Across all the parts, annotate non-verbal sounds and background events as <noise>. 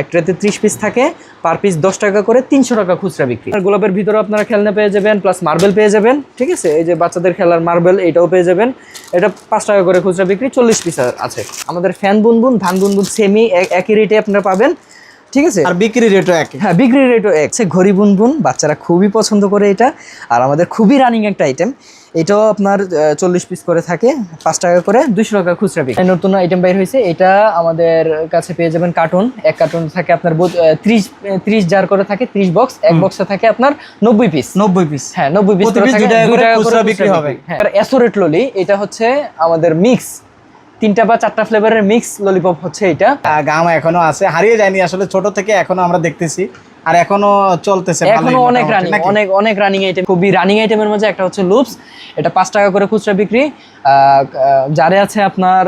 এক ট্রেতে ত্রিশ পিস থাকে পার পিস দশ টাকা করে তিনশো টাকা খুচরা বিক্রি। আর গোলাপের ভিতরে আপনারা খেলনা পেয়ে যাবেন প্লাস মার্বেল পেয়ে যাবেন, ঠিক আছে? এই যে বাচ্চাদের খেলার মার্বেল এটাও পেয়ে যাবেন। এটা পাঁচ টাকা করে খুচরা বিক্রি, চল্লিশ পিস আছে। আমাদের ফ্যান বুনবুন, ধান বুনবুন সেমি একই রেটে আপনারা পাবেন। ঠিক আছে? আর বিক্রি রেটও এক হ্যাঁ বিক্রি রেটও এক। সে ঘড়ি বুনবুন বাচ্চারা খুবই পছন্দ করে এটা। আর আমাদের খুবই রানিং একটা আইটেম এটাও আপনার চল্লিশ পিস করে থাকে। পাঁচ টাকা করে দুশো টাকা খুচরা বিক্রি। নতুন আইটেম বাইর হয়েছে। এটা আমাদের কাছে পেয়ে যাবেন কার্টুন এক কার্টুন থাকে আপনার ত্রিশ ত্রিশ জার করে থাকে ত্রিশ বক্স এক বক্সে থাকে আপনার নব্বই পিস নব্বই পিস হ্যাঁ নব্বই পিস দুই টাকা করে খুচরা বিক্রি হবে। হ্যাঁ অ্যাসোরেট ললি এটা হচ্ছে আমাদের মিক্স তিনটা বা চারটা ফ্লেভারের মিক্স ললিপপ হচ্ছে এটা। গাম এখনও আছে, হারিয়ে যায়নি আসলে, ছোট থেকে এখনও আমরা দেখতেছি। আর এখনও চলতেছে এখনও অনেক রানিং নাকি? অনেক অনেক রানিং আইটেম খুবই রানিং আইটেমের মধ্যে একটা হচ্ছে লুপস এটা পাঁচ টাকা করে খুচরা বিক্রি। যারে আছে আপনার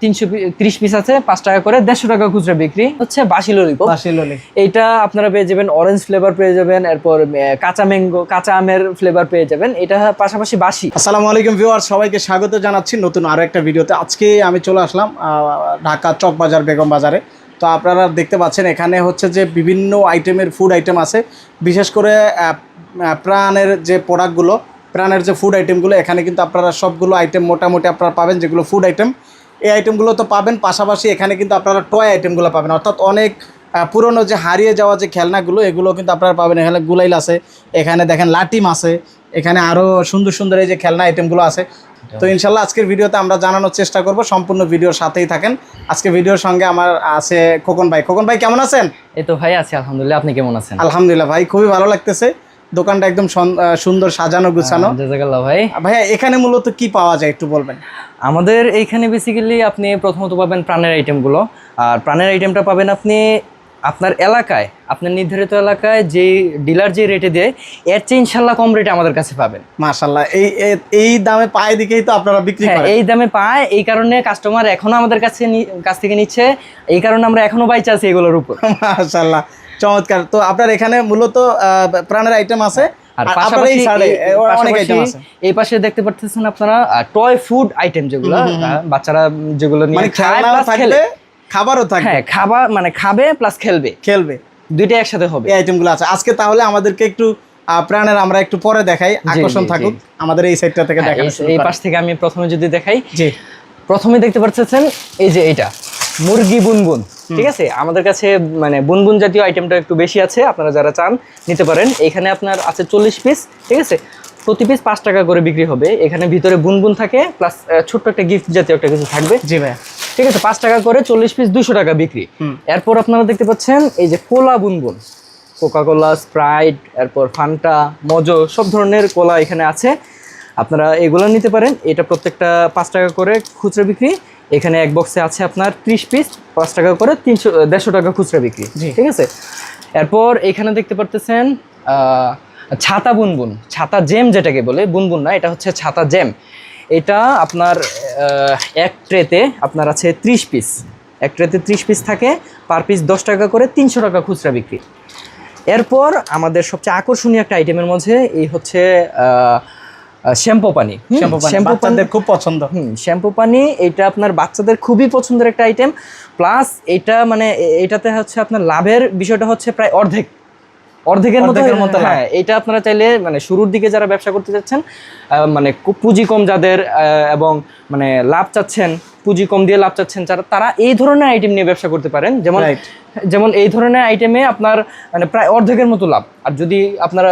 তিনশো ত্রিশ পিস আছে পাঁচ টাকা করে দেড়শো টাকা খুচরা বিক্রি। হচ্ছে বাসি ললিপপ বাসি ললি এইটা আপনারা পেয়ে যাবেন অরেঞ্জ ফ্লেভার পেয়ে যাবেন এরপর কাঁচা ম্যাঙ্গো কাঁচা আমের ফ্লেভার পেয়ে যাবেন এটা পাশাপাশি বাসি। আসসালামু আলাইকুম ভিউয়ার সবাইকে স্বাগত জানাচ্ছি নতুন আরও একটা ভিডিওতে। আজকে আমি চলে আসলাম ঢাকা চক বাজার বেগম বাজারে। তো আপনারা দেখতে পাচ্ছেন, এখানে হচ্ছে যে বিভিন্ন আইটেমের ফুড আইটেম আছে। বিশেষ করে প্রাণের যে প্রোডাক্টগুলো প্রাণের যে ফুড আইটেমগুলো এখানে কিন্তু আপনারা সবগুলো আইটেম মোটামুটি আপনারা পাবেন, যেগুলো ফুড আইটেম এই আইটেমগুলো তো পাবেন, পাশাপাশি এখানে কিন্তু আপনারা টয় আইটেমগুলো পাবেন। অর্থাৎ অনেক পুরনো যে হারিয়ে যাওয়া যে খেলনাগুলো, এগুলো কিন্তু আপনারা পাবেন। এখানে গুলাইল আছে, এখানে দেখেন লাটিম আছে, এখানে আরও সুন্দর সুন্দর এই যে খেলনা আইটেমগুলো আছে। তো ইনশাল্লাহ আজকের ভিডিওতে আমরা জানানোর চেষ্টা করব। সম্পূর্ণ ভিডিওর সাথেই থাকেন। আজকে ভিডিওর সঙ্গে আমার আছে খোকন ভাই। খোকন ভাই কেমন আছেন? এই তো ভাই আছে আলহামদুলিল্লাহ। আপনি কেমন আছেন? আলহামদুলিল্লাহ ভাই খুবই ভালো লাগতেছে। দোকানটা একদম সুন্দর সাজানো গুছানো। জাজাকাল্লাহ ভাই। ভাইয়া এখানে মূলত কি পাওয়া যায় একটু বলবেন? আমাদের এইখানে বেসিক্যালি আপনি প্রথমত পাবেন প্রাণের আইটেমগুলো আর প্রাণের আইটেমটা পাবেন আপনি আপনার এলাকায় আপনার নির্ধারিত এলাকায় যে ডিলার যে রেটে দেয় এর চেয়ে ইনশাল্লাহ কম রেটে আমাদের কাছে পাবেন। মাশাল্লাহ এই এই দামে পায়ে দিকেই তো আপনারা বিক্রি হ্যাঁ করেন। এই দামে পায় এই কারণে কাস্টমার এখনও আমাদের কাছে কাছ থেকে নিচ্ছে এই কারণে আমরা এখনও বাইচে আছি এগুলোর উপর। মাশাল্লাহ চমৎকার। তো আপনার এখানে মূলত প্রাণের আইটেম আছে এই পাশে দেখতে পাচ্ছেন আপনারা টয় ফুড আইটেম যেগুলো বাচ্চারা যেগুলো নিয়ে মানে খেলে। খাবারও থাকবে। হ্যাঁ খাবার মানে খাবে প্লাস খেলবে। খেলবে। দুইটা একসাথে হবে। এই আইটেমগুলো আছে। আজকে তাহলে আমাদেরকে একটু প্রাণের আমরা একটু পরে দেখাই আকর্ষণ থাকুক। আমাদের এই সাইডটা থেকে হ্যাঁ, দেখানো এই-। পাশ থেকে আমি প্রথমে যদি দেখাই জি। প্রথমে দেখতে পাচ্ছেন এই যে এইটা মুরগি বুনবুন ঠিক আছে? আমাদের কাছে মানে বুনবুন জাতীয় আইটেমটা একটু বেশি আছে আপনারা যারা চান নিতে পারেন। এখানে আপনার আছে চল্লিশ পিস ঠিক আছে? প্রতি পিস পাঁচ টাকা করে বিক্রি হবে। এখানে ভিতরে বুনবুন থাকে প্লাস ছোট্ট একটা গিফট জাতীয় একটা কিছু থাকবে। জি ভাই ঠিক আছে পাঁচ টাকা করে চল্লিশ পিস দুশো টাকা বিক্রি। এরপর আপনারা দেখতে পাচ্ছেন এই যে কোলা বুনবুন। কোকা কোলা স্প্রাইট এরপর ফান্টা মজো সব ধরনের কোলা এখানে আছে। আপনারা এগুলো নিতে পারেন। এটা প্রত্যেকটা পাঁচ টাকা করে খুচরা বিক্রি। এখানে এক বক্সে আছে আপনার ত্রিশ পিস পাঁচ টাকা করে তিনশো দেড়শো টাকা খুচরা বিক্রি। ঠিক আছে? এরপর এখানে দেখতে পারতেছেন ছাতা বুনবুন ছাতা জেম যেটাকে বলে বুনবুন না এটা হচ্ছে ছাতা জেম এটা আপনার এক ট্রেতে আপনার আছে ত্রিশ পিস এক ট্রেতে ত্রিশ পিস থাকে পার পিস দশ টাকা করে তিনশো টাকা খুচরা বিক্রি। এরপর আমাদের সবচেয়ে আকর্ষণীয় একটা আইটেমের মধ্যে এই হচ্ছে শ্যাম্পু পানি। শ্যাম্পু পানি শ্যাম্পু পানি বাচ্চাদের খুব পছন্দ। হুম শ্যাম্পু পানি এটা আপনার বাচ্চাদের খুবই পছন্দের একটা আইটেম প্লাস এটা মানে এটাতে হচ্ছে আপনার লাভের বিষয়টা হচ্ছে প্রায় অর্ধেক। অর্ধেকের মতো। হ্যাঁ এটা আপনারা চাইলে মানে শুরুর দিকে যারা ব্যবসা করতে চাচ্ছেন মানে পুঁজি কম যাদের এবং মানে লাভ চাচ্ছেন পুঁজি কম দিয়ে লাভ চাচ্ছেন যারা তারা এই ধরনের আইটেম নিয়ে ব্যবসা করতে পারেন। যেমন. যেমন এই ধরনের আইটেমে আপনার মানে প্রায় অর্ধেকের মতো লাভ। আর যদি আপনারা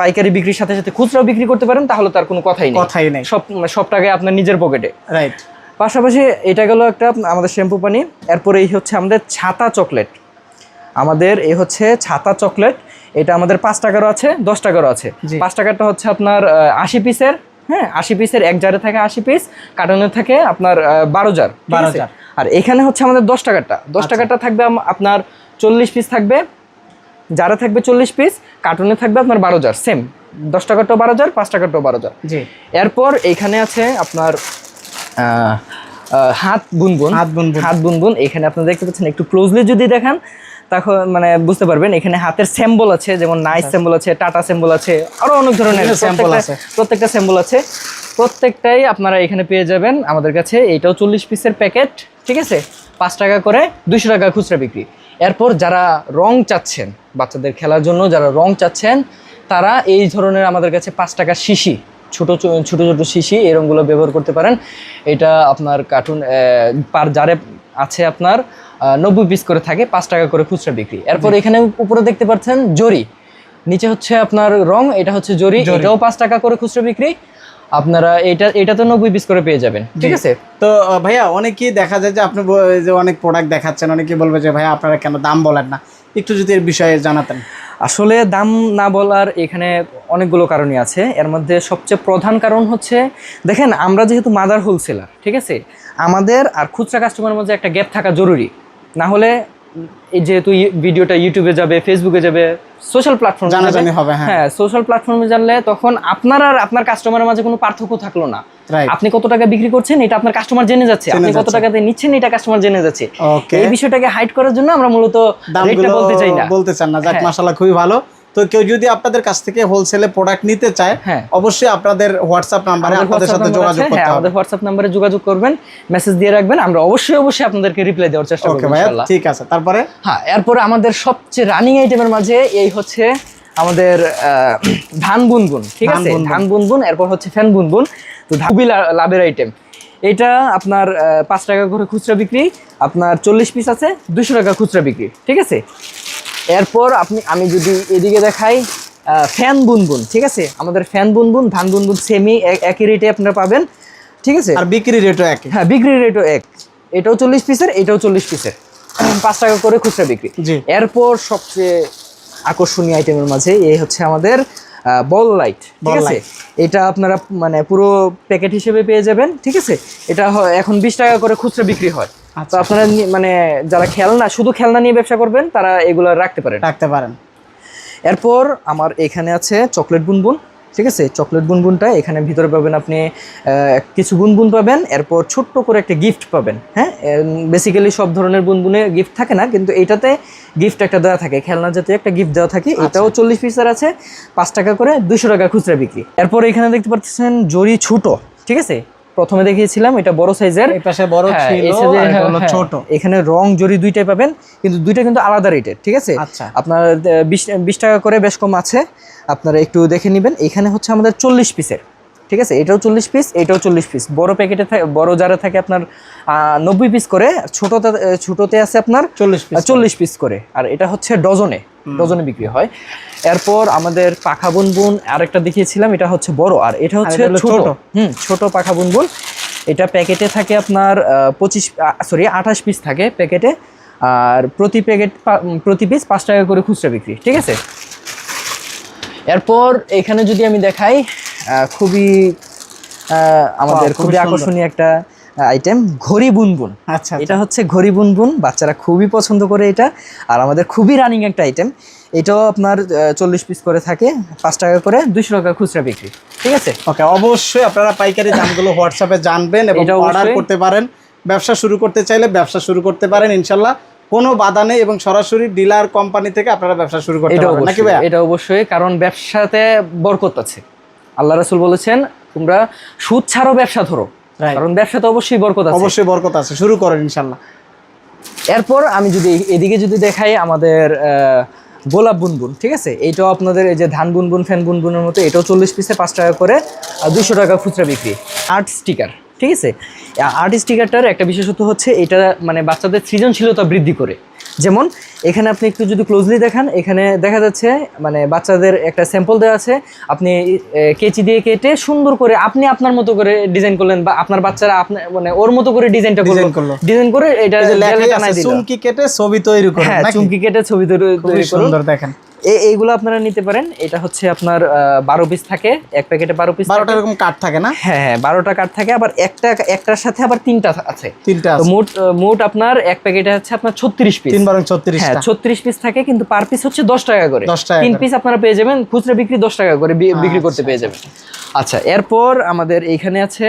পাইকারি বিক্রির সাথে সাথে খুচরাও বিক্রি করতে পারেন তাহলে তার কোনো কথাই নেই। কথাই নেই। সব সব টাকায় আপনার নিজের পকেটে। রাইট পাশাপাশি এটা গেল একটা আমাদের শ্যাম্পু পানি। এরপরে এই হচ্ছে আমাদের ছাতা চকলেট। আমাদের এই হচ্ছে ছাতা চকলেট এটা আমাদের পাঁচ টাকারও আছে দশ টাকারও আছে। পাঁচ টাকারটা হচ্ছে আপনার আশি পিসের হ্যাঁ আশি পিসের এক জারে থাকে আশি পিস কার্টনে থাকে আপনার বারো জার বারো 12 জার। আর এখানে হচ্ছে আমাদের দশ টাকারটা। দশ আচ্ছা। টাকারটা থাকবে আপনার চল্লিশ পিস থাকবে যারা থাকবে চল্লিশ পিস কার্টুনে থাকবে আপনার বারো জার সেম দশ টাকারটাও বারো জার পাঁচ টাকারটাও বারো জার। জি। এরপর এইখানে আছে আপনার হাত বুনবুন। হাত বুনবুন। হাত বুনবুন এখানে আপনি দেখতে পাচ্ছেন একটু ক্লোজলি যদি দেখান তখন মানে বুঝতে পারবেন এখানে হাতের স্যাম্বল আছে যেমন নাইস স্যাম্বল আছে টাটা স্যাম্বল আছে আরও অনেক ধরনের প্রত্যেকটা- আছে। প্রত্যেকটা স্যাম্বল আছে। প্রত্যেকটাই আপনারা এখানে পেয়ে যাবেন। আমাদের কাছে এইটাও চল্লিশ পিসের প্যাকেট ঠিক আছে? পাঁচ টাকা করে দুইশো টাকা খুচরা বিক্রি। এরপর যারা রং চাচ্ছেন বাচ্চাদের খেলার জন্য যারা রং চাচ্ছেন তারা এই ধরনের আমাদের কাছে পাঁচ টাকা শিশি ছোট ছোট ছোট শিশি এই রঙগুলো ব্যবহার করতে পারেন। এটা আপনার কার্টুন পার যারে আছে আপনার নব্বই পিস করে থাকে পাঁচ টাকা করে খুচরা বিক্রি। এরপর এখানে উপরে দেখতে পাচ্ছেন জরি। নিচে হচ্ছে আপনার রং এটা হচ্ছে জরি। এটাও পাঁচ টাকা করে খুচরা বিক্রি। আপনারা এটা এটা তো নব্বই পিস করে পেয়ে যাবেন ঠিক আছে? তো ভাইয়া অনেকেই দেখা যায় যে আপনি যে অনেক প্রোডাক্ট দেখাচ্ছেন অনেকে বলবে যে ভাইয়া আপনারা কেন দাম বলেন না? একটু যদি এর বিষয়ে জানাতেন। আসলে দাম না বলার এখানে অনেকগুলো কারণই আছে। এর মধ্যে সবচেয়ে প্রধান কারণ হচ্ছে দেখেন আমরা যেহেতু মাদার হোলসেলার ঠিক আছে? আমাদের আর খুচরা কাস্টমারের মধ্যে একটা গ্যাপ থাকা জরুরি। না হলে এই যেহেতু ভিডিওটা ইউটিউবে যাবে ফেসবুকে যাবে সোশ্যাল প্ল্যাটফর্মে জানাজানি হবে, হ্যাঁ। সোশ্যাল প্ল্যাটফর্মে জানলে তখন আপনার আর আপনার কাস্টমারের মাঝে কোনো পার্থক্য থাকল না। আপনি কত টাকা বিক্রি করছেন এটা আপনার কাস্টমার জেনে যাচ্ছে। আপনি কত টাকা টাকাতে নিচ্ছেন এটা কাস্টমার জেনে যাচ্ছে। এই বিষয়টাকে হাইড করার জন্য আমরা মূলত বলতে চাই না। বলতে চান না। যাক হ্যাঁ। মাশাআল্লাহ খুবই ভালো। তো কেউ যদি আপনাদের কাছ থেকে হোলসেলে প্রোডাক্ট নিতে চায় হ্যাঁ। অবশ্যই আপনাদের হোয়াটসঅ্যাপ নাম্বারে আপনাদের সাথে যোগাযোগ করতে হ্যাঁ, হবে। আমাদের হোয়াটসঅ্যাপ নাম্বারে যোগাযোগ করবেন মেসেজ দিয়ে রাখবেন আমরা অবশ্যই অবশ্যই আপনাদেরকে রিপ্লাই দেওয়ার চেষ্টা করব ইনশাআল্লাহ। ঠিক আছে। তারপরে? হ্যাঁ এরপরে আমাদের সবচেয়ে রানিং আইটেমের মাঝে এই হচ্ছে আমাদের ধান বুনবুন ঠিক আছে? ধান বুনবুন এরপর হচ্ছে ফ্যান বুনবুন। তো খুবই লাভের আইটেম এটা আপনার পাঁচ টাকা করে খুচরা বিক্রি আপনার চল্লিশ পিস আছে দুশো টাকা খুচরা বিক্রি ঠিক আছে? এরপর আপনি আমি যদি এদিকে দেখাই ফ্যান বুনবুন ঠিক আছে? আমাদের ফ্যান বুনবুন ধান বুনবুন সেমি একই রেটে আপনারা পাবেন ঠিক আছে? আর বিক্রি রেটও এক। হ্যাঁ বিক্রি রেটও এক। এটাও চল্লিশ পিসের এটাও চল্লিশ পিসের পাঁচ টাকা করে খুচরা বিক্রি। জি। এরপর সবচেয়ে আকর্ষণীয় আইটেমের মাঝে এই হচ্ছে আমাদের বল লাইট ঠিক আছে? এটা আপনারা মানে পুরো প্যাকেট হিসেবে পেয়ে যাবেন ঠিক আছে? এটা এখন বিশ টাকা করে খুচরা বিক্রি হয়। তো আচ্ছা। আপনারা মানে যারা খেলনা শুধু খেলনা নিয়ে ব্যবসা করবেন তারা এগুলো রাখতে পারেন। রাখতে পারেন। এরপর আমার এখানে আছে চকলেট বুনবুন ঠিক আছে? চকলেট বুনবুনটা এখানে ভিতরে পাবেন আপনি কিছু বুনবুন পাবেন এরপর ছোট্ট করে একটা গিফট পাবেন হ্যাঁ? বেসিক্যালি সব ধরনের বুনবুনে গিফট থাকে না কিন্তু এটাতে গিফট একটা দেওয়া থাকে খেলনা জাতীয় একটা গিফট দেওয়া থাকে। এটাও চল্লিশ পিসের আছে পাঁচ টাকা করে দুশো টাকা খুচরা বিক্রি। এরপর এখানে দেখতে পাচ্ছেন জরি ছোট ঠিক আছে? প্রথমে দেখিয়েছিলাম এটা বড় সাইজের। এই পাশে বড় হ্যাঁ, ছিল হলো হ্যাঁ, ছোট। এখানে রং জরি দুইটাই পাবেন কিন্তু দুইটা কিন্তু আলাদা রেটের ঠিক আছে? আচ্ছা। আপনার বিশ টাকা করে বেশ কম আছে। আপনারা একটু দেখে নেবেন এখানে হচ্ছে আমাদের চল্লিশ পিসের ঠিক আছে? এটাও চল্লিশ পিস এটাও চল্লিশ পিস। বড় প্যাকেটে বড় জারে থাকে আপনার নব্বই পিস করে ছোটতে ছোটতে আছে আপনার চল্লিশ চল্লিশ পিস করে। আর এটা হচ্ছে ডজনে ডজনে বিক্রি হয়। এরপর আমাদের পাখা বুনবুন আরেকটা দেখিয়েছিলাম এটা হচ্ছে বড়। আর এটা হচ্ছে ছোট। হুম ছোট পাখা বুনবুন এটা প্যাকেটে থাকে আপনার পঁচিশ সরি আঠাশ পিস থাকে প্যাকেটে। আর প্রতি প্যাকেট প্রতি পিস পাঁচ টাকা করে খুচরা বিক্রি ঠিক আছে? এরপর এখানে যদি আমি দেখাই খুবই আহ, আমাদের খুবই আকর্ষণীয় একটা আইটেম ঘড়ি বুনবুন। আচ্ছা এটা হচ্ছে ঘড়ি বুনবুন বাচ্চারা খুবই পছন্দ করে এটা। আর আমাদের খুবই রানিং একটা আইটেম এটাও আপনার চল্লিশ পিস করে থাকে পাঁচ টাকা করে দুইশো টাকা খুচরা বিক্রি। ঠিক আছে? ওকে অবশ্যই আপনারা পাইকারি দামগুলো হোয়াটসঅ্যাপে জানবেন এবং অর্ডার করতে পারেন। ব্যবসা শুরু করতে চাইলে ব্যবসা শুরু করতে পারেন ইনশাল্লাহ কোনো বাধা নেই এবং সরাসরি ডিলার কোম্পানি থেকে আপনারা ব্যবসা শুরু করতে এটা পারেন নাকি অবশ্যই ভাইয়া? এটা অবশ্যই কারণ ব্যবসাতে বরকত আছে। আল্লাহ রাসুল বলেছেন তোমরা সুদ ছাড়ো ব্যবসা ধরো. কারণ ব্যবসাতে অবশ্যই বরকত আছে। অবশ্যই বরকত আছে শুরু করেন ইনশাল্লাহ এরপর আমি যদি এদিকে যদি দেখাই আমাদের গোলাপ বুনবুন ঠিক আছে? এইটাও আপনাদের এই যে ধান বুনবুন ফ্যান বুনবুনের মতো এটাও চল্লিশ পিসে পাঁচ টাকা করে আর দুশো টাকা খুচরা বিক্রি। আর্ট স্টিকার ঠিক আছে? আর্ট স্টিকারটার একটা বিশেষত্ব হচ্ছে এটা মানে বাচ্চাদের সৃজনশীলতা বৃদ্ধি করে। যেমন এখানে আপনি একটু যদি ক্লোজলি দেখান এখানে দেখা যাচ্ছে মানে বাচ্চাদের একটা স্যাম্পল দেওয়া আছে আপনি কেচি দিয়ে কেটে সুন্দর করে আপনি আপনার মতো করে ডিজাইন করলেন বা আপনার বাচ্চারা আপনার মানে ওর মতো করে ডিজাইনটা ডিজাইন করল। ডিজাইন করে এটা। চুমকি কেটে ছবি তৈরি করুন হ্যাঁ চুমকি কেটে ছবি তৈরি- করুন সুন্দর দেখেন এইগুলো আপনারা নিতে পারেন। এটা হচ্ছে আপনার বারো পিস থাকে। এক প্যাকেটে বারো পিস বারোটা এরকম কাঠ থাকে না? হ্যাঁ হ্যাঁ বারোটা কার্ড থাকে। আবার একটা একটার সাথে আবার তিনটা আছে। তিনটা মোট মোট আপনার এক প্যাকেটে হচ্ছে আপনার ছত্রিশ পিস তিন বারং ছত্রিশটা। হ্যাঁ ছত্রিশ পিস থাকে কিন্তু পার পিস হচ্ছে দশ টাকা করে। 10 টাকা তিন পিস আপনারা পেয়ে যাবেন খুচরা বিক্রি দশ টাকা করে বিক্রি করতে পেয়ে যাবেন। আচ্ছা এরপর আমাদের এইখানে আছে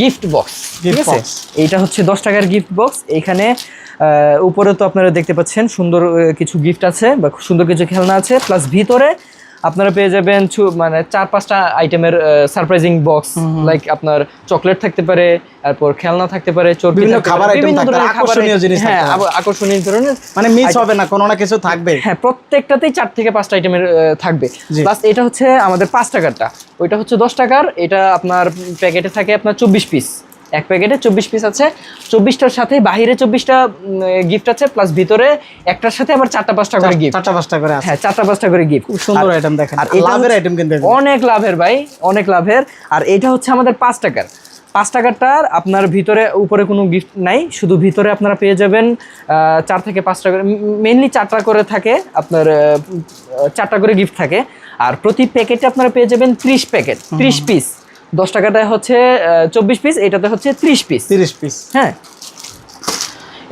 গিফট বক্স ঠিক আছে। এইটা হচ্ছে দশ টাকার গিফট বক্স এইখানে উপরে তো আপনারা দেখতে পাচ্ছেন সুন্দর কিছু গিফট আছে বা সুন্দর কিছু খেলনা আছে প্লাস ভিতরে আপনারা পেয়ে যাবেন মানে চার পাঁচটা আইটেমের সারপ্রাইজিং বক্স লাইক আপনার চকলেট থাকতে পারে তারপর খেলনা থাকতে পারে চর্বি খাবার পারে, থাকতে পারে, আকর্ষণীয় জিনিস হ্যাঁ আকর্ষণীয় ধরনের মানে মিস হবে না কোনো না কিছু থাকবে। হ্যাঁ প্রত্যেকটাতেই চার থেকে পাঁচটা আইটেমের থাকবে। প্লাস এটা হচ্ছে আমাদের পাঁচ টাকারটা। ওইটা হচ্ছে দশ টাকার এটা আপনার প্যাকেটে থাকে আপনার চব্বিশ পিস এক প্যাকেটে চব্বিশ পিস আছে। চব্বিশটার সাথে বাহিরে চব্বিশটা গিফট আছে প্লাস ভিতরে একটার সাথে আবার চারটা পাঁচটা করে গিফট চারটা পাঁচটা করে হ্যাঁ চারটা পাঁচটা করে গিফট খুব সুন্দর আইটেম দেখেন। আর লাভের আইটেম কিন্তু অনেক লাভের ভাই অনেক লাভের। আর এটা হচ্ছে আমাদের পাঁচ টাকার। পাঁচ টাকারটার আপনার ভিতরে উপরে কোনো গিফট নাই শুধু ভিতরে আপনারা পেয়ে যাবেন আহ, চার থেকে পাঁচ টাকা মেনলি চারটা করে থাকে আপনার চারটা করে গিফট থাকে। আর প্রতি প্যাকেটে আপনারা পেয়ে যাবেন ত্রিশ প্যাকেট ত্রিশ পিস দশ টাকাটায় হচ্ছে চব্বিশ পিস এটাতে হচ্ছে ত্রিশ পিস তিরিশ পিস হ্যাঁ।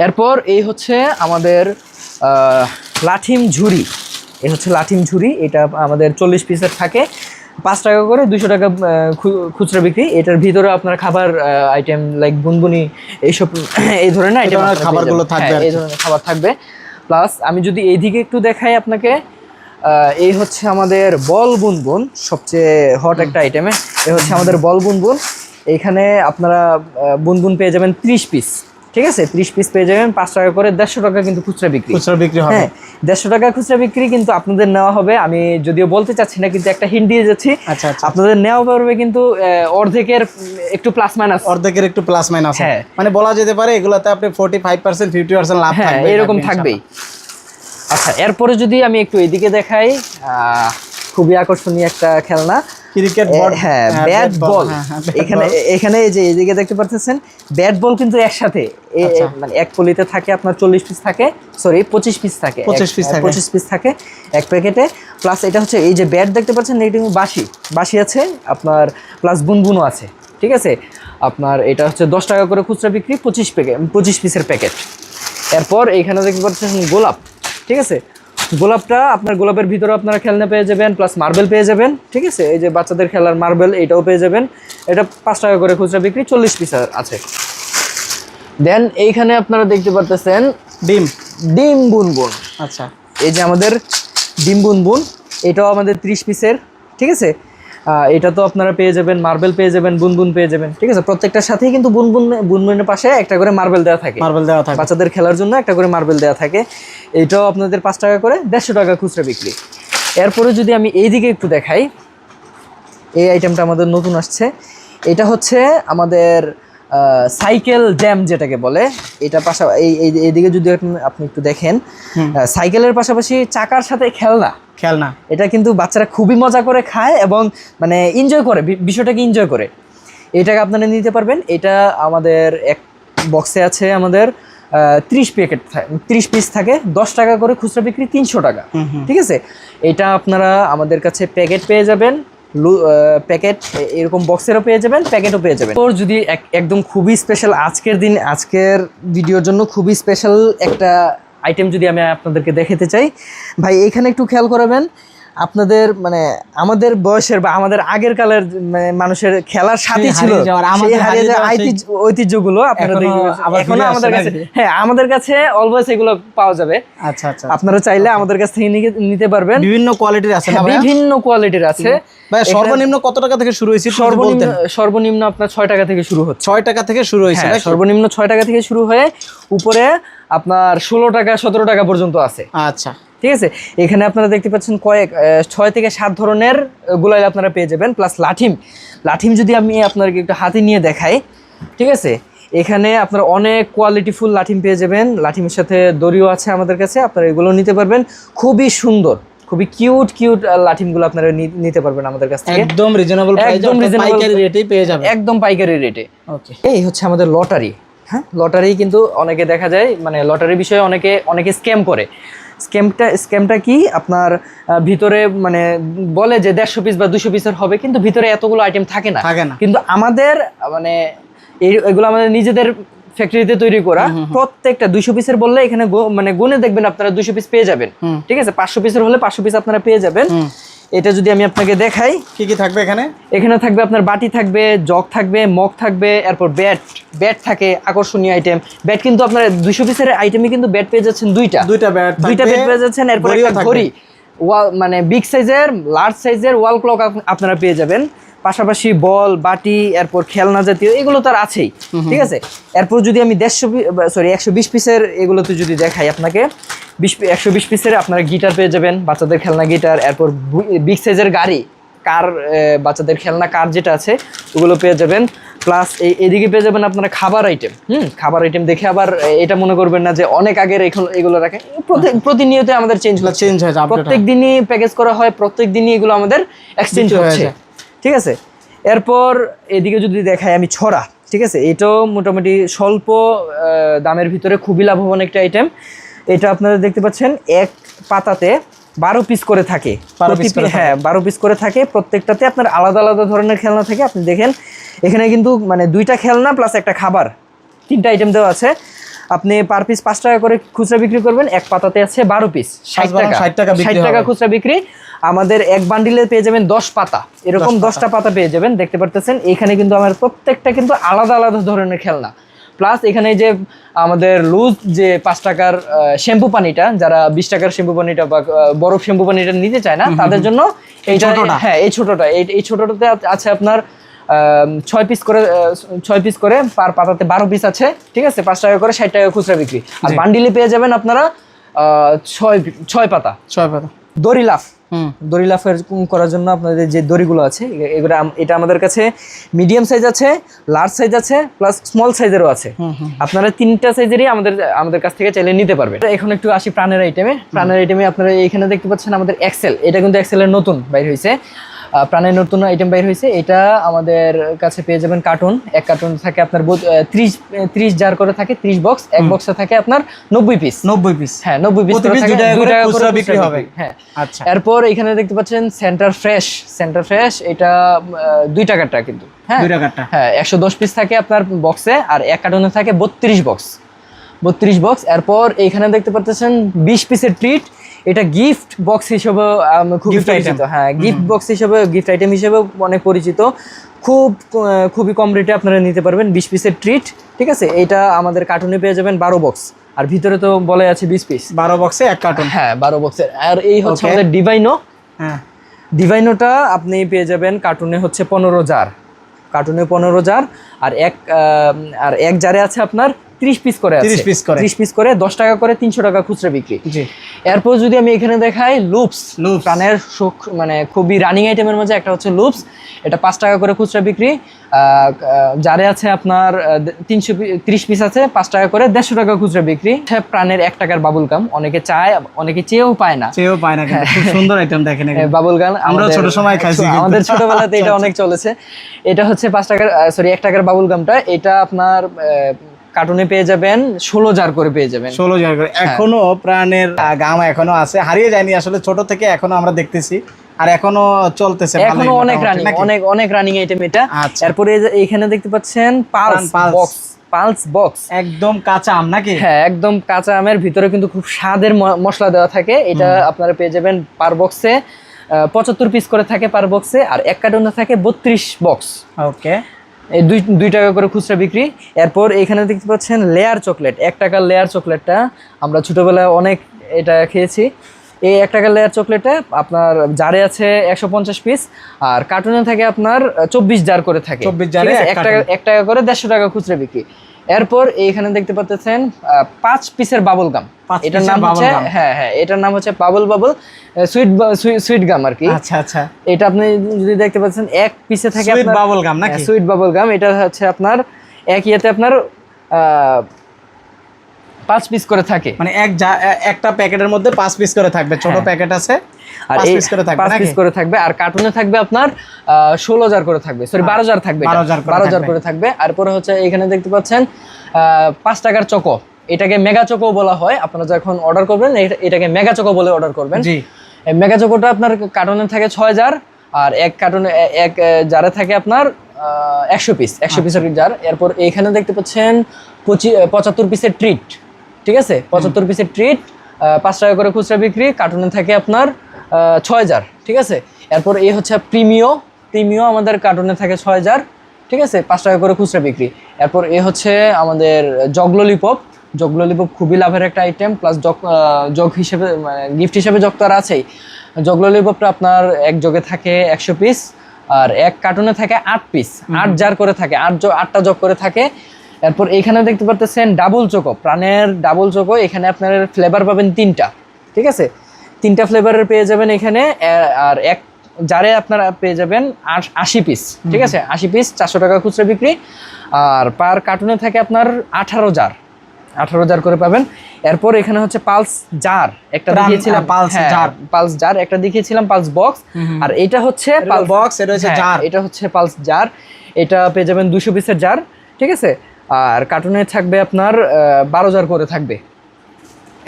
এরপর এই হচ্ছে আমাদের লাঠিম ঝুড়ি এই হচ্ছে লাঠিম ঝুড়ি এটা আমাদের চল্লিশ পিসের থাকে। পাঁচ টাকা করে দুশো টাকা খুচরা বিক্রি। এটার ভিতরে আপনার খাবার আইটেম লাইক বুনবুনি এইসব <clears throat> এই ধরনের আইটেম খাবারগুলো থাকবে এই ধরনের খাবার থাকবে। প্লাস আমি যদি এইদিকে একটু দেখাই আপনাকে এই হচ্ছে আমাদের বল বুনবুন সবচেয়ে হট একটা আইটেমে এই হচ্ছে আমাদের বল বুনবুন। এইখানে আপনারা বুনবুন পেয়ে যাবেন ত্রিশ পিস ঠিক আছে? ত্রিশ পিস পেয়ে যাবেন পাঁচ টাকা করে দেড়শো টাকা কিন্তু খুচরা বিক্রি। খুচরা বিক্রি হ্যাঁ দেড়শো টাকা খুচরা বিক্রি কিন্তু আপনাদের নেওয়া হবে। আমি যদিও বলতে চাচ্ছি না কিন্তু একটা হিন্ট দিয়ে যাচ্ছি। আচ্ছা আচ্ছা। আপনাদের নেওয়া পড়বে কিন্তু অর্ধেকের একটু প্লাস মাইনাস অর্ধেকের একটু প্লাস মাইনাস হ্যাঁ। মানে বলা যেতে পারে এগুলোতে আপনি forty five percent fifty percent লাভ হ্যাঁ এরকম থাকবেই। আচ্ছা এরপরে যদি আমি একটু এইদিকে দেখাই আহ, খুবই আকর্ষণীয় একটা খেলনা। ক্রিকেট বল হ্যাঁ ব্যাট বল এখানে এখানে যে এইদিকে দেখতে পাচ্ছেন ব্যাট বল কিন্তু একসাথে। মানে এক পলিতে থাকে আপনার চল্লিশ পিস থাকে সরি পঁচিশ পিস থাকে। 25 piece থাকে। পঁচিশ পিস থাকে এক প্যাকেটে প্লাস এটা হচ্ছে এই যে ব্যাট দেখতে পাচ্ছেন এটা কিন্তু বাসি বাসি আছে আপনার প্লাস বুনবুনও আছে ঠিক আছে? আপনার এটা হচ্ছে দশ টাকা করে খুচরা বিক্রি পঁচিশ প্যাকেট পঁচিশ পিসের প্যাকেট এরপর এখানে দেখতে পাচ্ছেন গোলাপ। ঠিক আছে? গোলাপটা আপনার গোলাপের ভিতরে আপনারা খেলনা পেয়ে যাবেন প্লাস মার্বেল পেয়ে যাবেন ঠিক আছে? এই যে বাচ্চাদের খেলার মার্বেল এটাও পেয়ে যাবেন। এটা পাঁচ টাকা করে খুচরা বিক্রি চল্লিশ পিস আছে। দেন এইখানে আপনারা দেখতে পারতেছেন ডিম। ডিম বুনবুন। আচ্ছা। এই যে আমাদের ডিম বুনবুন এটাও আমাদের ত্রিশ পিসের ঠিক আছে? এটা তো আপনারা পেয়ে যাবেন মার্বেল পেয়ে যাবেন বুনবুন পেয়ে যাবেন ঠিক আছে? প্রত্যেকটার সাথেই কিন্তু বুনবুন বুনবুনের পাশে একটা করে মার্বেল দেওয়া থাকে। মার্বেল দেওয়া থাকে। বাচ্চাদের খেলার জন্য একটা করে মার্বেল দেওয়া থাকে। এটাও আপনাদের পাঁচ টাকা করে দেড়শো টাকা খুচরা বিক্রি। এরপরে যদি আমি এইদিকে একটু দেখাই এই আইটেমটা আমাদের নতুন আসছে। এটা হচ্ছে আমাদের সাইকেল জ্যাম যেটাকে বলে এটা পাশা এই এইদিকে যদি আপনি- একটু দেখেন সাইকেলের পাশাপাশি চাকার সাথে খেলনা। খেলনা। এটা কিন্তু বাচ্চারা খুবই মজা করে খায় এবং মানে এনজয় করে বিষয়টাকে এনজয় করে। এটাকে আপনারা নিতে পারবেন। এটা আমাদের এক বক্সে আছে আমাদের ত্রিশ প্যাকেট ত্রিশ পিস থাকে। দশ টাকা করে খুচরা বিক্রি তিনশো টাকা। ঠিক আছে? এটা আপনারা আমাদের কাছে প্যাকেট পেয়ে যাবেন। প্যাকেট, এরকম বক্সেরও পেয়ে যাবেন, প্যাকেটও পেয়ে যাবেন। তোর যদি এক- একদম খুবই স্পেশাল আজকের দিন, আজকের ভিডিওর জন্য খুবই স্পেশাল একটা আইটেম যদি আমি আপনাদেরকে দেখাতে চাই। ভাই, এখানে একটু খেয়াল করাবেন আপনাদের মানে আমাদের বয়সের বা আমাদের আগের কালের মানে মানুষের খেলার সাথী ছিল ঐতিহ্যগুলো আপনারা এখনও আমাদের কাছে হ্যাঁ আমাদের কাছে অলওয়েজ এগুলো পাওয়া যাবে। আচ্ছা আচ্ছা। আপনারা চাইলে আমাদের কাছ থেকে নিতে পারবেন। বিভিন্ন কোয়ালিটির আছে হ্যাঁ, বিভিন্ন কোয়ালিটির আছে। সর্বনিম্ন কত টাকা থেকে শুরু হয়েছে সর্বনিম্ন সর্বনিম্ন আপনার ছয় টাকা থেকে শুরু হচ্ছে। ছয় টাকা থেকে শুরু হয়েছে হ্যাঁ, সর্বনিম্ন ছয় টাকা থেকে শুরু হয়ে উপরে আপনার ষোলো টাকা সতেরো টাকা পর্যন্ত আছে। আচ্ছা। ঠিক আছে? এখানে আপনারা দেখতে পাচ্ছেন কয়েক ছয় থেকে সাত ধরনের আহ, গুলাই আপনারা পেয়ে যাবেন প্লাস লাঠিম। লাঠিম যদি আমি আপনাকে একটু হাতে নিয়ে দেখাই ঠিক আছে? এখানে আপনারা অনেক কোয়ালিটিফুল লাঠিম পেয়ে যাবেন। লাঠিমের সাথে দড়িও আছে আমাদের কাছে আপনারা এগুলো নিতে পারবেন। খুবই সুন্দর খুবই কিউট কিউট লাঠিমগুলো আপনারা নিতে পারবেন আমাদের কাছ থেকে। একদম রিজনেবল একদম পাইকারি রেটেই পেয়ে যাবেন। একদম পাইকারি রেটে ওকে এই হচ্ছে আমাদের লটারি হ্যাঁ? লটারি কিন্তু অনেকে দেখা যায় মানে লটারি বিষয়ে অনেকে অনেকে স্ক্যাম করে। স্ক্যামটা স্ক্যামটা কি? আপনার ভিতরে মানে বলে যে দেড়শো পিস বা দুশো পিসের হবে কিন্তু ভিতরে এতগুলো আইটেম থাকে না। থাকে না। কিন্তু আমাদের মানে এগুলো আমাদের নিজেদের ফ্যাক্টরিতে তৈরি করা প্রত্যেকটা দুইশো পিসের বললে এখানে মানে গুনে দেখবেন আপনারা দুশো পিস পেয়ে যাবেন। ঠিক আছে? পাঁচশো পিসের হলে পাঁচশো পিস আপনারা পেয়ে যাবেন। এটা যদি আমি আপনাকে দেখাই কি কি থাকবে এখানে? এখানে থাকবে আপনার বাটি থাকবে জগ থাকবে মগ থাকবে এরপর ব্যাট ব্যাট থাকে আকর্ষণীয় আইটেম ব্যাট কিন্তু আপনার দুইশো পিসের আইটেমে কিন্তু ব্যাট পেয়ে যাচ্ছেন দুইটা। দুইটা ব্যাট দুইটা ব্যাট পেয়ে যাচ্ছেন এরপর একটা ঘড়ি। ওয়াল মানে বিগ সাইজের লার্জ সাইজের ওয়াল ক্লক আপনারা পেয়ে যাবেন। পাশাপাশি বল বাটি এরপর খেলনা জাতীয় এগুলো তো আর আছেই। ঠিক আছে? এরপর যদি আমি দেড়শো সরি একশো বিশ পিসের এগুলোতে যদি দেখাই আপনাকে বিশ একশো বিশ পিসের আপনারা গিটার পেয়ে যাবেন বাচ্চাদের খেলনা গিটার এরপর বিগ সাইজের গাড়ি কার বাচ্চাদের খেলনা কার যেটা আছে ওগুলো পেয়ে যাবেন। প্লাস এই এদিকে পেয়ে যাবেন আপনারা খাবার আইটেম হুম? খাবার আইটেম দেখে আবার এটা মনে করবেন না যে অনেক আগের এখন- এগুলো রাখে। প্রতিনিয়ত আমাদের চেঞ্জ হচ্ছে। চেঞ্জ আপডেট প্রত্যেক দিনই প্যাকেজ করা হয় প্রত্যেক দিনই এগুলো আমাদের এক্সচেঞ্জ হয়ে হচ্ছে। ঠিক আছে? এরপর এদিকে যদি দেখাই আমি ছড়া ঠিক আছে? এটাও মোটামুটি স্বল্প আহ, দামের ভিতরে খুবই লাভবান একটা আইটেম এটা আপনারা দেখতে পাচ্ছেন এক পাতাতে বারো পিস করে থাকে। 12 প্রতি piece করে পি- হ্যাঁ বারো পিস করে থাকে প্রত্যেকটাতে আপনার আলাদা আলাদা ধরনের খেলনা থাকে। আপনি দেখেন এখানে কিন্তু মানে দুইটা খেলনা প্লাস একটা খাবার তিনটা আইটেম দেওয়া আছে। আপনি পার পিস পাঁচ টাকা করে খুচরা বিক্রি করবেন এক পাতাতে আছে বারো পিস ষাট টাকা। 60 টাকা ষাট টাকা খুচরা বিক্রি। আমাদের এক বান্ডিলে পেয়ে যাবেন দশ পাতা। এরকম দশটা পাতা পেয়ে যাবেন দেখতে পারতেছেন। এখানে কিন্তু আমার প্রত্যেকটা কিন্তু আলাদা আলাদা ধরনের খেলনা। প্লাস এখানে যে আমাদের লুজ যে পাঁচ টাকার শ্যাম্পু পানিটা যারা বিশ টাকার শ্যাম্পু পানিটা বা বরফ শ্যাম্পু পানিটা নিতে চায় না তাদের জন্য এইটা। হ্যাঁ এই ছোটটা। এই- ছোটটাতে আছে আপনার আহ, ছয় পিস করে ছয় পিস করে পার পাতাতে বারো পিস আছে ঠিক আছে? পাঁচ টাকা করে ষাট টাকা খুচরা বিক্রি। আর বান্ডিলে পেয়ে যাবেন আপনারা আহ, ছয় ছয় পাতা। ছয় পাতা। দড়ি লাফ দড়ি লাফের করার জন্য আপনাদের যে দড়িগুলো আছে এগুলা এটা আমাদের কাছে মিডিয়াম সাইজ আছে লার্জ সাইজ আছে প্লাস স্মল সাইজেরও আছে। আপনারা তিনটা সাইজেরই আমাদের আমাদের কাছ থেকে চাইলে নিতে পারবেন। এখন একটু আসি প্রাণের আইটেমে প্রাণের আইটেমে আপনারা এখানে দেখতে পাচ্ছেন আমাদের এক্সেল এটা কিন্তু এক্সেলের নতুন বাইর হয়েছে প্রাণের নতুন আইটেম বাইর হয়েছে। এটা আমাদের কাছে পেয়ে যাবেন কার্টুন এক কার্টুন থাকে আপনার ত্রিশ ত্রিশ জার করে থাকে ত্রিশ বক্স এক বক্সে থাকে আপনার নব্বই পিস নব্বই পিস হ্যাঁ নব্বই পিস বিক্রি হবে। হ্যাঁ। আচ্ছা। এরপর এখানে দেখতে পাচ্ছেন সেন্টার ফ্রেশ সেন্টার ফ্রেশ এটা দুই টাকারটা কিন্তু। হ্যাঁ। দুই টাকারটা। হ্যাঁ একশো দশ পিস থাকে আপনার বক্সে আর এক কার্টনে থাকে বত্রিশ বক্স বত্রিশ বক্স এরপর এইখানে দেখতে পাচ্ছেন বিশ পিসের ট্রিট এটা গিফট বক্স হিসেবে item। পরিচিত। হ্যাঁ গিফট বক্স হিসেবে গিফট আইটেম হিসেবে অনেক পরিচিত। খুব খুবই কম রেটে আপনারা নিতে পারবেন বিশ পিসের ট্রিট ঠিক আছে? এটা আমাদের কার্টুনে পেয়ে যাবেন বারো বক্স আর ভিতরে তো বলে আছে বিশ পিস বারো বক্সে এক কার্টুন হ্যাঁ বারো বক্সের আর এই হচ্ছে আমাদের ডিভাইনো হ্যাঁ। ডিভাইনোটা আপনি পেয়ে যাবেন কার্টুনে হচ্ছে পনেরো জার কার্টুনে পনেরো জার আর এক আর এক জারে আছে আপনার ত্রিশ পিস করে আছে। 30 piece করে। ত্রিশ পিস করে দশ টাকা করে তিনশো টাকা খুচরা বিক্রি। জি। এরপর যদি আমি এখানে দেখাই লুপস। সুখ মানে খুবই রানিং আইটেমের মধ্যে একটা হচ্ছে লুপস। এটা পাঁচ টাকা করে খুচরা বিক্রি। যারে আছে আপনার তিনশো ত্রিশ পিস আছে পাঁচ টাকা করে দেড়শো টাকা খুচরা বিক্রি। প্রাণের এক টাকার বাবুল গাম অনেকে চায় অনেকে চেয়েও পায় না। চেয়েও পায় না কিন্তু খুব সুন্দর আইটেম দেখেন। বাবুল গান আমরা ছোট সময় খাইছি আমাদের ছোটবেলাতে এটা অনেক চলেছে। এটা হচ্ছে পাঁচ টাকার সরি এক টাকার বাবুল গামটা এটা আপনার কার্টুনে পেয়ে যাবেন ষোলো জার করে পেয়ে যাবেন। ষোলো জায়গা করে। এখনও প্রাণের গাম এখনও আছে। হারিয়ে যায়নি আসলে ছোট থেকে এখনও আমরা দেখতেছি। আর এখনও চলতেছে এখনও অনেক রানিং অনেক অনেক রানিং আইটেম এটা। আচ্ছা। এরপরে এখানে দেখতে পাচ্ছেন পালস। বক্স পালস বক্স একদম কাঁচা আম নাকি? হ্যাঁ একদম কাঁচা আমের ভিতরে কিন্তু খুব স্বাদের মশলা দেওয়া থাকে। এটা আপনারা পেয়ে যাবেন পার বক্সে পঁচাত্তর পিস করে থাকে পার বক্সে আর এক কার্টুনে থাকে বত্রিশ বক্স ওকে দুই দুই টাকা করে খুচরা বিক্রি। এরপর এখানে দেখতে পাচ্ছেন লেয়ার চকলেট এক টাকার লেয়ার চকলেটটা আমরা ছোটোবেলায় অনেক এটা খেয়েছি। এই এক টাকার লেয়ার চকলেটে আপনার জারে আছে একশো পঞ্চাশ পিস আর কার্টুনে থাকে আপনার চব্বিশ জার করে থাকে। 24 জারে এক টাকা এক টাকা করে দেড়শো টাকা খুচরা বিক্রি। এরপর এইখানে দেখতে পাচ্ছেন পাঁচ পিসের বাবল গাম এটার নাম হচ্ছে হ্যাঁ হ্যাঁ এটার নাম হচ্ছে bubble bubble sweet sweet gum আর কি। আচ্ছা আচ্ছা। এটা আপনি যদি দেখতে পাচ্ছেন এক পিসে থাকে সুইট আপনার বাবল গাম নাকি? সুইট বাবল গাম এটা হচ্ছে আপনার এক ইয়েতে আপনার আহ, পাঁচ পিস করে থাকে। মানে এক একটা প্যাকেটের মধ্যে পাঁচ পিস করে থাকবে। ছোট প্যাকেট আছে আর এই পিস করে থাকবে পাঁচ পিস করে থাকবে আর কার্টুনে থাকবে আপনার ষোলো হাজার করে থাকবে। সরি বারো হাজার থাকবে 12 জার করে বারো হাজার করে থাকবে। আর পরে হচ্ছে এখানে দেখতে পাচ্ছেন পাঁচ টাকার চকো। এটাকে মেগা চকো বলা হয়। আপনারা যখন অর্ডার করবেন এটা- এটাকে মেগা চকো বলে অর্ডার করবেন। মেগা চকোটা আপনার কার্টুনে থাকে ছয় হাজার আর এক কার্টুনে এক জারে থাকে আপনার একশো পিস একশো পিসের জার এরপর এইখানে দেখতে পাচ্ছেন পঁচি পঁচাত্তর পিসের ট্রিট ঠিক আছে? পঁচাত্তর পিসের ট্রিট পাঁচ টাকা করে খুচরা বিক্রি কার্টুনে থাকে আপনার ছয় জার ঠিক আছে? এরপর এই হচ্ছে প্রিমিও প্রিমিও আমাদের কার্টুনে থাকে ছয় জার ঠিক আছে? পাঁচ টাকা করে খুচরা বিক্রি। এরপর এ হচ্ছে আমাদের জগ ললিপপ জগ ললিপপ খুবই লাভের একটা আইটেম প্লাস জগ জগ হিসেবে মানে গিফট হিসেবে জগ তো আর আছেই। জগ ললিপপটা আপনার এক জগে থাকে একশো পিস আর এক কার্টুনে থাকে আট পিস আট জার করে থাকে আট জ- আটটা জগ করে থাকে এরপর এখানে দেখতে পারতেছেন ডাবল চোকো প্রাণের ডাবল চোকো এখানে আপনার ফ্লেভার পাবেন তিনটা ঠিক আছে? তিনটা ফ্লেভারের পেয়ে যাবেন এখানে আর এক জারে আপনারা পেয়ে যাবেন আশি পিস ঠিক আছে? আশি পিস চারশো টাকা খুচরা বিক্রি। আর পার কার্টুনে থাকে আপনার আঠারো জার আঠারো জার করে পাবেন। এরপর এখানে হচ্ছে পালস জার একটা দেখিয়েছিলাম। পালস জার পালস জার একটা দেখিয়েছিলাম পালস বক্স আর এটা হচ্ছে পালস বক্স এটা হচ্ছে জার এটা হচ্ছে পালস জার এটা পেয়ে যাবেন দুশো পিসের জার ঠিক আছে? আর কার্টুনে থাকবে আপনার বারো জার করে থাকবে।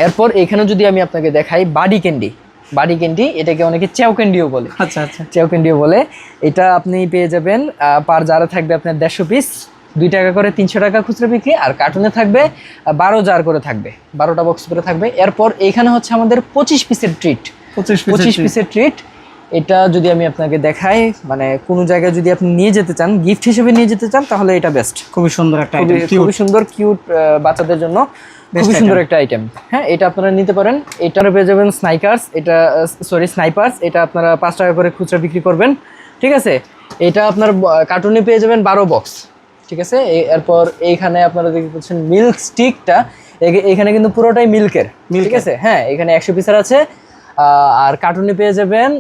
এরপর এখানে যদি আমি আপনাকে দেখাই বাডি ক্যান্ডি বাডি ক্যান্ডি এটাকে অনেকে চ্যাও ক্যান্ডিও বলে। আচ্ছা আচ্ছা। চ্যাও ক্যান্ডিও বলে। এটা আপনি পেয়ে যাবেন পার জারে থাকবে আপনার দেড়শো পিস দুই টাকা করে তিনশো টাকা খুচরা বিক্রি আর কার্টুনে থাকবে বারো জার করে থাকবে। বারোটা বক্স করে থাকবে। এরপর এইখানে হচ্ছে আমাদের পঁচিশ পিসের ট্রিট পঁচিশ পঁচিশ পিসের ট্রিট এটা যদি আমি আপনাকে দেখাই মানে কোনো জায়গায় যদি আপনি নিয়ে যেতে চান গিফট হিসেবে নিয়ে যেতে চান তাহলে এটা বেস্ট খুবই সুন্দর একটা খুবই আইটেম খুবই সুন্দর কিউট বাচ্চাদের জন্য খুবই সুন্দর একটা আইটেম হ্যাঁ এটা আপনারা নিতে পারেন। এটা পেয়ে যাবেন স্নাইকার্স এটা সরি স্নাইপার্স এটা আপনারা পাঁচ টাকা করে খুচরা বিক্রি করবেন। ঠিক আছে? এটা আপনার কার্টুনে পেয়ে যাবেন বারো বক্স ঠিক আছে? এরপর এইখানে আপনারা দেখতে পাচ্ছেন মিল্ক স্টিকটা এখানে কিন্তু পুরোটাই মিল্কের ঠিক আছে? হ্যাঁ এখানে একশো পিসার আছে। আর কার্টুনে পেয়ে যাবেন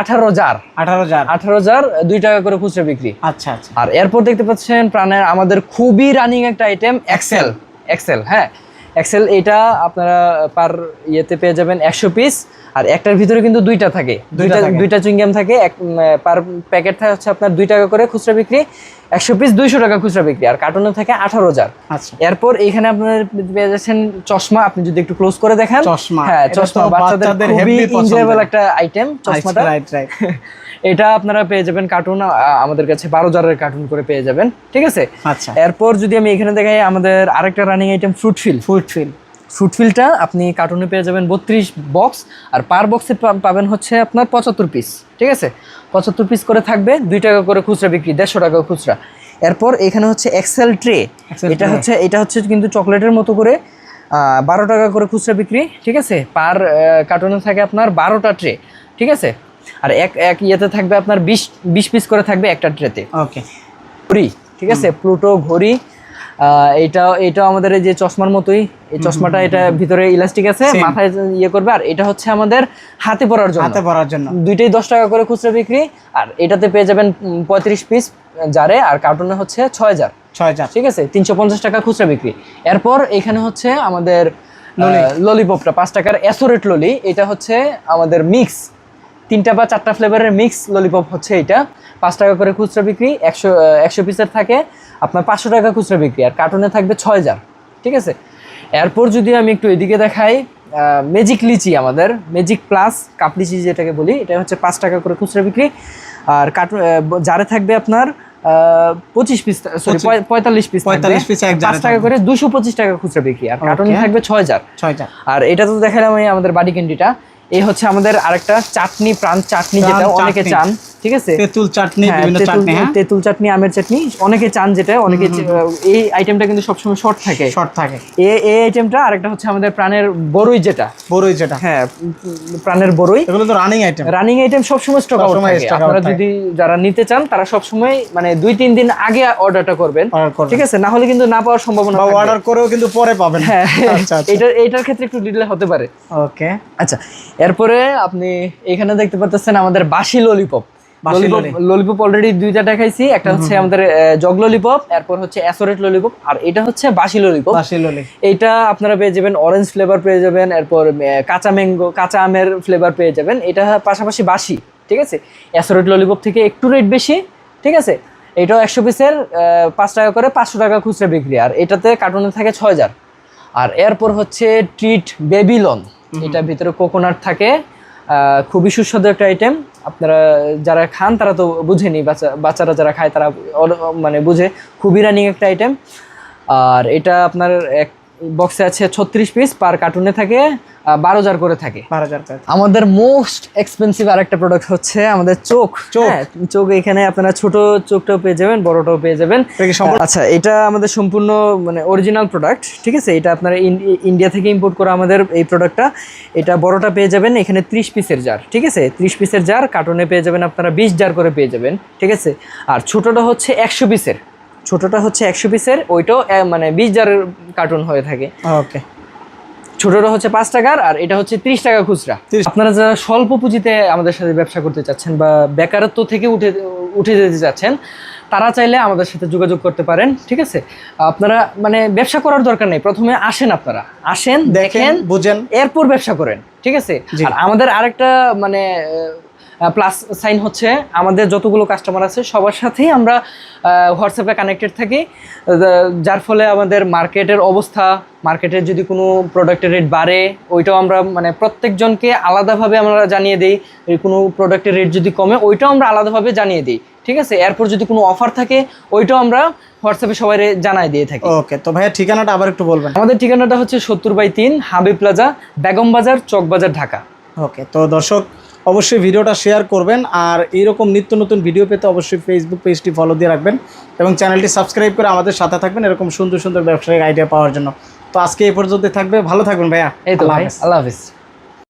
আঠারো জার আঠারো হাজার আঠারো জার দুই টাকা করে খুচরা বিক্রি। আচ্ছা আচ্ছা। আর এরপর দেখতে পাচ্ছেন প্রাণের আমাদের খুবই রানিং একটা আইটেম এক্সেল এক্সেল হ্যাঁ। এক্সেল এটা আপনারা পার ইয়েতে পেয়ে যাবেন একশো পিস আর একটার ভিতরে কিন্তু দুইটা থাকে। দুইটা দুইটা চুইংগাম থাকে এক পার প্যাকেট থাকে হচ্ছে আপনার দুই টাকা করে খুচরা বিক্রি একশো পিস দুইশো টাকা খুচরা বিক্রি আর কার্টুনে থাকে আঠারো হাজার। আচ্ছা। এরপর এইখানে আপনার পেয়ে যাচ্ছেন চশমা আপনি যদি একটু ক্লোজ করে দেখেন। চশমা। হ্যাঁ এটা চশমা বাচ্চাদের খুবই এনজয়েবল একটা আইটেম চশমাটা। রাইট রাইট <laughs> এটা আপনারা পেয়ে যাবেন কার্টুন আমাদের কাছে বারো জারের কার্টুন করে পেয়ে যাবেন ঠিক আছে? আচ্ছা। এরপর যদি আমি এখানে দেখাই আমাদের আরেকটা running item fruit fill food fill fruit ফিলটা আপনি কার্টুনে পেয়ে যাবেন বত্রিশ বক্স আর পার বক্সে পাবেন হচ্ছে আপনার পঁচাত্তর পিস ঠিক আছে? পঁচাত্তর পিস করে থাকবে দুই টাকা করে খুচরা বিক্রি দেড়শো টাকা খুচরা। এরপর এখানে হচ্ছে এক্সেল ট্রে এটা হচ্ছে এটা হচ্ছে কিন্তু চকলেটের মতো করে বারো টাকা করে খুচরা বিক্রি ঠিক আছে? পার কার্টুনে থাকে আপনার বারোটা ট্রে ঠিক আছে? আর এক এক ইয়েতে থাকবে আপনার বিশ বিশ পিস করে থাকবে একটা ট্রেতে ওকে ঘড়ি ঠিক আছে? প্লুটো ঘড়ি এটা এটা আমাদের যে চশমার মতোই। এই চশমাটা এটা ভিতরে ইলাস্টিক আছে মাথায় ইয়ে করবে আর এটা হচ্ছে আমাদের হাতে পরার জন্য। হাতে পড়ার জন্য। দুইটাই দশ টাকা করে খুচরা বিক্রি আর এটাতে পেয়ে যাবেন পঁয়ত্রিশ পিস জারে আর কার্টুনে হচ্ছে ছয় হাজার। ছয় হাজার। ঠিক আছে? তিনশো পঞ্চাশ টাকা খুচরা বিক্রি। এরপর এখানে হচ্ছে আমাদের ললিপপটা পাঁচ টাকার অ্যাসোরেট ললি এটা হচ্ছে আমাদের মিক্স তিনটা বা চারটা ফ্লেভারের মিক্স ললিপপ হচ্ছে এটা। পাঁচ টাকা করে খুচরা বিক্রি একশো একশো পিসের থাকে আপনার পাঁচশো টাকা খুচরা বিক্রি আর কার্টুনে থাকবে ছয় হাজার ঠিক আছে? এরপর যদি আমি একটু এদিকে দেখাই ম্যাজিক লিচি আমাদের ম্যাজিক প্লাস কাপ লিচি যেটাকে বলি এটা হচ্ছে পাঁচ টাকা করে খুচরা বিক্রি আর কার্টুন জারে থাকবে আপনার পঁচিশ পিস সরি পঁয়তাল্লিশ পিস পঁয়তাল্লিশ পিস পাঁচ টাকা করে দুশো পঁচিশ টাকা খুচরা বিক্রি আর কার্টুনে থাকবে ছয় হাজার ছয় আর এটা তো দেখালাম আমি আমাদের বাড়ি ক্যান্ডিটা এই হচ্ছে আমাদের আরেকটা চাটনি প্রাণ চাটনি যেটা অনেকে চান। ঠিক আছে? তেঁতুল চাটনি হ্যাঁ, বিভিন্ন তেঁতুল- চাটনি হ্যাঁ? তেঁতুল চাটনি আমের চাটনি অনেকে চান যেটা অনেকে এই আইটেমটা কিন্তু সবসময় শর্ট থাকে। শর্ট থাকে। এ- এই আইটেমটা আরেকটা হচ্ছে আমাদের প্রাণের বড়ই যেটা। বড়ই যেটা। হ্যাঁ প্রাণের বড়ই এগুলো তো রানিং আইটেম রানিং আইটেম সবসময় স্টক আউট থাকে। আপনারা যদি যারা নিতে চান তারা সবসময় মানে দুই তিন দিন আগে অর্ডারটা করবেন। ঠিক আছে? না হলে কিন্তু না পাওয়ার সম্ভাবনা বা অর্ডার করেও কিন্তু পরে পাবেন। হ্যাঁ আচ্ছা আচ্ছা। এটা এটার ক্ষেত্রে একটু ডিলে হতে পারে। ওকে আচ্ছা এরপরে আপনি এখানে দেখতে পাচ্ছেন আমাদের বাসি lollipop lollipop lolly. Lollipop already দুইটা দেখাইছি একটা হচ্ছে আমাদের জগ ললিপপ এরপর হচ্ছে অ্যাসোরেট ললিপপ আর এটা হচ্ছে বাসি ললিপপ বাসি ললি। এইটা আপনারা পেয়ে যাবেন অরেঞ্জ ফ্লেভার পেয়ে যাবেন এরপর কাঁচা ম্যাঙ্গো কাঁচা আমের ফ্লেভার পেয়ে যাবেন। এটা পাশাপাশি বাসি ঠিক আছে? অ্যাসোরেট ললিপপ থেকে একটু রেট বেশি ঠিক আছে? এটাও একশো পিসের পাঁচ টাকা করে পাঁচশো টাকা খুচরা বিক্রি আর এটাতে কার্টুনে থাকে ছয় হাজার। আর এরপর হচ্ছে ট্রিট বেবিলন এটা ভিতরে কোকোনাট থাকে। খুবই সুস্বাদু একটা আইটেম আপনারা যারা খান, তারা তো বুঝেনি, বাচ্চা, বাচ্চারা যারা খায়, তারা মানে বুঝে। খুবই রানিং একটা আইটেম আর এটা আপনার এক বক্সে আছে ছত্রিশ পিস পার কার্টুনে থাকে। বারো হাজার করে থাকে। বারো হাজার আমাদের মোস্ট এক্সপেন্সিভ আরেকটা প্রোডাক্ট হচ্ছে আমাদের চোখ। চোখ? হ্যাঁ, চোখ এখানে আপনারা ছোট চোখটাও পেয়ে যাবেন বড়টাও পেয়ে যাবেন। আচ্ছা এটা আমাদের সম্পূর্ণ মানে অরিজিনাল প্রোডাক্ট ঠিক আছে? এটা আপনারা ইন্ডিয়া থেকে ইম্পোর্ট করা আমাদের এই প্রোডাক্টটা এটা বড়টা পেয়ে যাবেন এখানে ত্রিশ পিসের জার ঠিক আছে? ত্রিশ পিসের জার কার্টনে পেয়ে যাবেন আপনারা বিশ জার করে পেয়ে যাবেন ঠিক আছে? আর ছোটটা হচ্ছে একশো পিসের ছোটটা হচ্ছে একশো পিসের ওইটাও মানে বিশ জারের কার্টুন হয়ে থাকে। ওকে ছোটটা হচ্ছে পাঁচ টাকার আর এটা হচ্ছে ত্রিশ টাকা খুচরা। আপনারা যারা স্বল্প পুঁজিতে আমাদের সাথে ব্যবসা করতে চাচ্ছেন বা বেকারত্ব থেকে উঠে উঠে যেতে চাচ্ছেন তারা চাইলে আমাদের সাথে যোগাযোগ করতে পারেন ঠিক আছে? আপনারা মানে ব্যবসা করার দরকার নেই প্রথমে আসেন আপনারা। আসেন দেখেন বুঝেন। এরপর ব্যবসা করেন ঠিক আছে? আর আমাদের আরেকটা মানে প্লাস সাইন হচ্ছে আমাদের যতগুলো কাস্টমার আছে সবার সাথেই আমরা হোয়াটসঅ্যাপে কানেক্টেড থাকি। যার ফলে আমাদের মার্কেটের অবস্থা মার্কেটের যদি কোনো প্রোডাক্টের রেট বাড়ে ওইটাও আমরা মানে প্রত্যেকজনকে আলাদাভাবে আমরা জানিয়ে দিই। কোনো প্রোডাক্টের রেট যদি কমে ওইটাও আমরা আলাদাভাবে জানিয়ে দিই ঠিক আছে? এরপর যদি কোনো অফার থাকে ওইটাও আমরা হোয়াটসঅ্যাপে সবাই জানাই দিয়ে থাকি। ওকে তো ভাইয়া ঠিকানাটা আবার একটু বলবেন। আমাদের ঠিকানাটা হচ্ছে সত্তর বাই তিন হাবিব প্লাজা বেগম বাজার চকবাজার ঢাকা। ওকে তো দর্শক অবশ্যই ভিডিওটা শেয়ার করবেন আর এইরকম নিত্য নতুন ভিডিও পেতে অবশ্যই ফেসবুক পেজটি ফলো দিয়ে রাখবেন এবং চ্যানেলটি সাবস্ক্রাইব করে আমাদের সাথে থাকবেন এরকম সুন্দর সুন্দর ব্যবসায়িক আইডিয়া পাওয়ার জন্য। তো আজকে এই পর্যন্ত থাকবে। ভালো থাকবেন ভাইয়া। এই তো আল্লাহ হাফিজ।